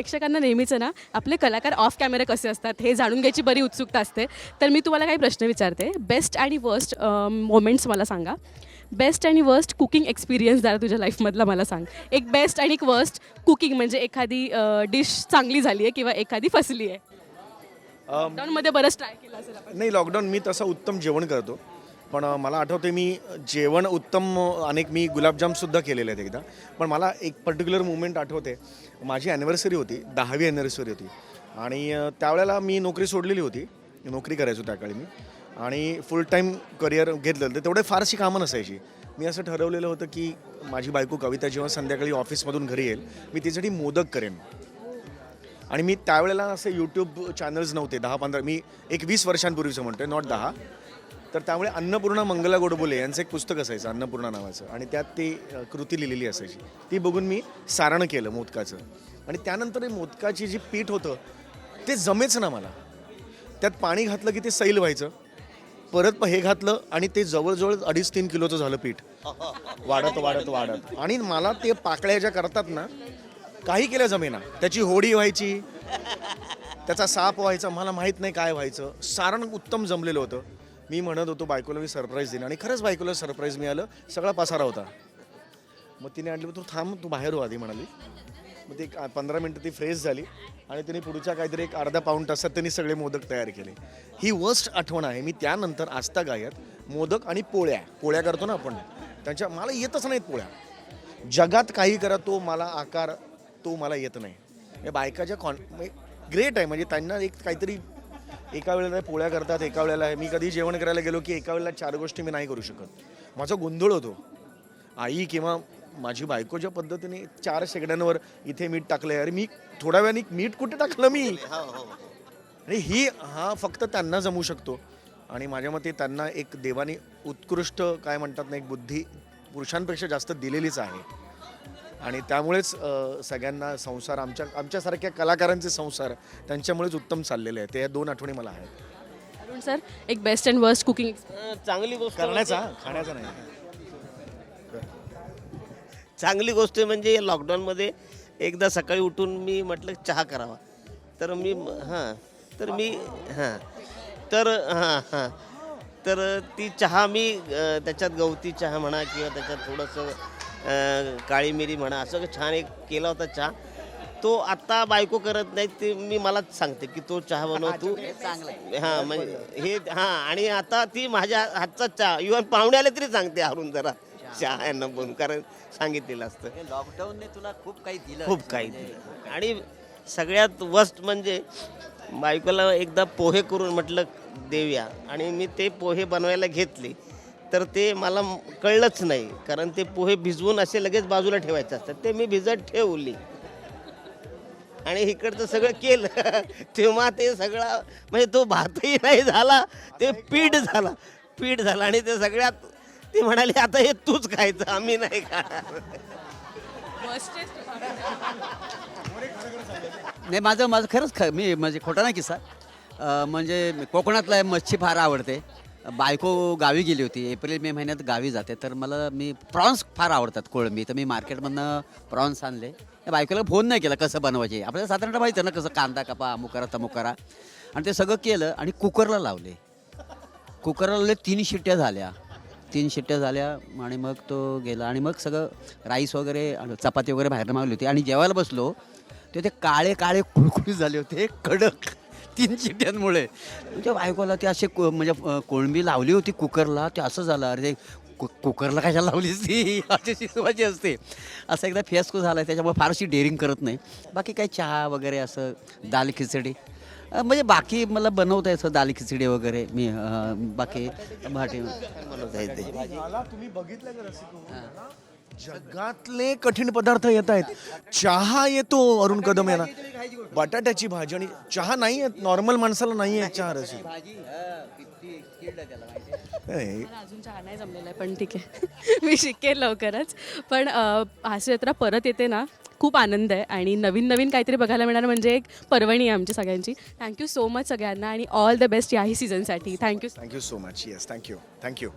प्रेक्षकांना नेहमीच ना आपले कलाकार ऑफ कॅमेरा कसे असतात हे जाणून घ्यायची बरी उत्सुकता असते. तर मी तुम्हाला काही प्रश्न विचारते. बेस्ट आणि वर्स्ट मोमेंट्स मला सांगा. बेस्ट आणि वर्स्ट कुकिंग एक्सपिरियन्स जरा तुझ्या लाईफमधला मला सांग. एक बेस्ट आणि एक वर्स्ट कुकिंग म्हणजे एखादी डिश चांगली झाली आहे किंवा एखादी फसली आहे? लॉकडाऊनमध्ये बरंच ट्राय केलं असेल आपण. नाही लॉकडाऊन मी तसं उत्तम जेवण करतो. पण मला आठवते मी जेवण उत्तम अनेक मी गुलाबजामसुद्धा केलेले आहेत एकदा. पण मला एक पर्टिक्युलर मुवमेंट आठवते. माझी ॲनिव्हर्सरी होती दहावी ॲनिव्हर्सरी होती. आणि त्यावेळेला मी नोकरी सोडलेली होती. नोकरी करायचो त्याकाळी मी. आणि फुल टाईम करिअर घेतलेलं तर तेवढे फारशी कामं नसायची. मी असं ठरवलेलं होतं की माझी बायको कविता जेव्हा संध्याकाळी ऑफिसमधून घरी येईल मी तिच्यासाठी मोदक करेन. आणि मी त्यावेळेला असे यूट्यूब चॅनल्स नव्हते दहा पंधरा मी एक वीस वर्षांपूर्वीचं म्हणतोय नॉट दहा. तर त्यामुळे अन्नपूर्णा मंगला गोडबोले यांचं एक पुस्तक असायचं अन्नपूर्णा नावाचं. आणि त्यात ती कृती लिहिलेली असायची. ती बघून मी सारण केलं मोदकाचं. आणि त्यानंतर हे मोदकाची जी पीठ होतं ते जमेच ना मला. त्यात पाणी घातलं की ते सैल व्हायचं. परत हे घातलं आणि ते जवळजवळ अडीच तीन किलोचं झालं पीठ. वाढत वाढत वाढत. आणि मला ते पाकळ्या ज्या करतात ना काही केल्या जमेना. त्याची होडी व्हायची. त्याचा साप व्हायचा मला माहीत नाही काय व्हायचं. सारण उत्तम जमलेलं होतं. मी म्हणत होतो बायकोला मी सरप्राईज दिलं आणि खरंच बायकोला सरप्राईज मिळालं. सगळा पसारा होता. मग तिने आणली तू थांब तू बाहेर हो आधी म्हणाली. मग ती पंधरा मिनटं ती फ्रेश झाली आणि तिने पुढच्या काहीतरी एक अर्धा पाऊण तासात त्यांनी सगळे मोदक तयार केले. ही वर्स्ट आठवण आहे. मी त्यानंतर आस्था गायत मोदक आणि पोळ्या पोळ्या करतो ना आपण त्यांच्या मला येतच नाहीत पोळ्या. जगात काही करा तो मला आकार तो मला येत नाही. या बायकाच्या कॉन ग्रेट आहे. म्हणजे त्यांना एक काहीतरी एका वेळेला पोळ्या करतात एका वेळेला मी कधी जेवण करायला गेलो की एका वेळेला चार गोष्टी मी नाही करू शकत. माझा गोंधळ होतो. आई किंवा माझी बायको ज्या पद्धतीने चार शेगड्यांवर इथे मीठ टाकलंय अरे मी थोड्या वेळाने मीठ कुठे टाकलं मी? आणि ही हा फक्त त्यांना जमू शकतो. आणि माझ्या मते त्यांना एक देवाने उत्कृष्ट काय म्हणतात ना एक बुद्धी पुरुषांपेक्षा जास्त दिलेलीच आहे. आणि त्यामुळेच सगळ्यांना संसार आमच्या आमच्यासारख्या कलाकारांचे संसार त्यांच्यामुळेच उत्तम चाललेले आहेत. ते या दोन आठवणी मला आहेत. अरुण सर एक बेस्ट अँड वर्स्ट कुकिंग चांगली गोष्ट करण्याचा? खाण्याचा नाही. चांगली गोष्ट म्हणजे लॉकडाऊनमध्ये एकदा सकाळी उठून मी म्हटलं चहा करावा. तर मी हां तर मी हां तर हां हां तर ती चहा मी त्याच्यात गवती चहा म्हणा किंवा त्याच्यात थोडंसं काळी मिरी म्हणा असं छान एक केला होता चहा. तो आत्ता बायको करत नाही ते मी मलाच सांगते की तो चहा बनव तू हां म्हणजे हे हां आणि आता ती माझ्या हातचा चहा इव्हन पाहुणे आले तरी सांगते हरून जरा चहा यांना बनवून कारण सांगितलेलं असतं. लॉकडाऊनने तुला खूप काही दिलं. खूप काही दिलं. आणि सगळ्यात वस्ट म्हणजे बायकोला एकदा पोहे करून म्हटलं देऊया. आणि मी ते पोहे बनवायला घेतले. तर ते मला कळलंच नाही. कारण ते पोहे भिजवून असे लगेच बाजूला ठेवायचे असतात. ते मी भिजत ठेवली. आणि इकडचं सगळं केलं. तेव्हा ते सगळा म्हणजे तो भातही नाही झाला ते पीठ झाला. पीठ झाला आणि ते सगळ्यात ती म्हणाली आता हे तूच खायचं आम्ही नाही खाणार. नाही माझं माझं खरंच ख मी म्हणजे खोटा नाही किस्सा. अं, म्हणजे कोकणातला आहे, मच्छी फार आवडते. बायको गावी गेली होती. एप्रिल मे महिन्यात गावी जाते. तर मला मी प्रॉन्स फार आवडतात कोळंबी. तर मी मार्केटमधनं प्रॉन्स आणले. बायकोला फोन नाही केला कसं बनवायचे. आपल्याला साधारणतः माहिती ना कसं कांदा कापा अमुक करा तमुक करा. आणि ते सगळं केलं आणि कुकरला लावले. कुकरला लावले तीन शिट्ट्या झाल्या. तीन शिट्ट्या झाल्या आणि मग तो गेला. आणि मग सगळं राईस वगैरे आणि चपाती वगैरे बाहेरनं मागली होती. आणि जेवायला बसलो ते ते काळे काळे कुळकुळीत झाले होते. कडक. तीन शिट्ट्यांमुळे म्हणजे बायकोला ते असे को- म्हणजे अं, कोळंबी लावली होती कुकरला ते असं झालं अरे ते कु कुकरला कशाला लावलीस ती? अशी शिजवायची असते. असं एकदा फियास्को झाला त्याच्यामुळे फारशी डेअरिंग करत नाही. बाकी काही चहा वगैरे असं दाल खिचडी. अं, म्हणजे बाकी मला बनवता येतं दाल खिचडी वगैरे मी अं, बाकी भाटी बनवता येते. तुम्ही बघितलं का रसिक हो? जगातले कठीण पदार्थ येत आहेत. चहा येतो अरुण कदम यांना. बटाट्याची भाजी आणि चहा नाही येत नॉर्मल माणसाला नाही येत चहा नाही, मला अजून चहा नाही जमलेला आहे पण ठीक आहे. मी शिकेल लवकरच. पण अ, हास्य जत्रा परत येते ना खूप आनंद आहे आणि नवीन नवीन काहीतरी बघायला मिळणार म्हणजे एक पर्वणी आहे आमची सगळ्यांची. थँक्यू सो मच सगळ्यांना आणि ऑल द बेस्ट याही सीझनसाठी thank you thank you so much yes thank you thank you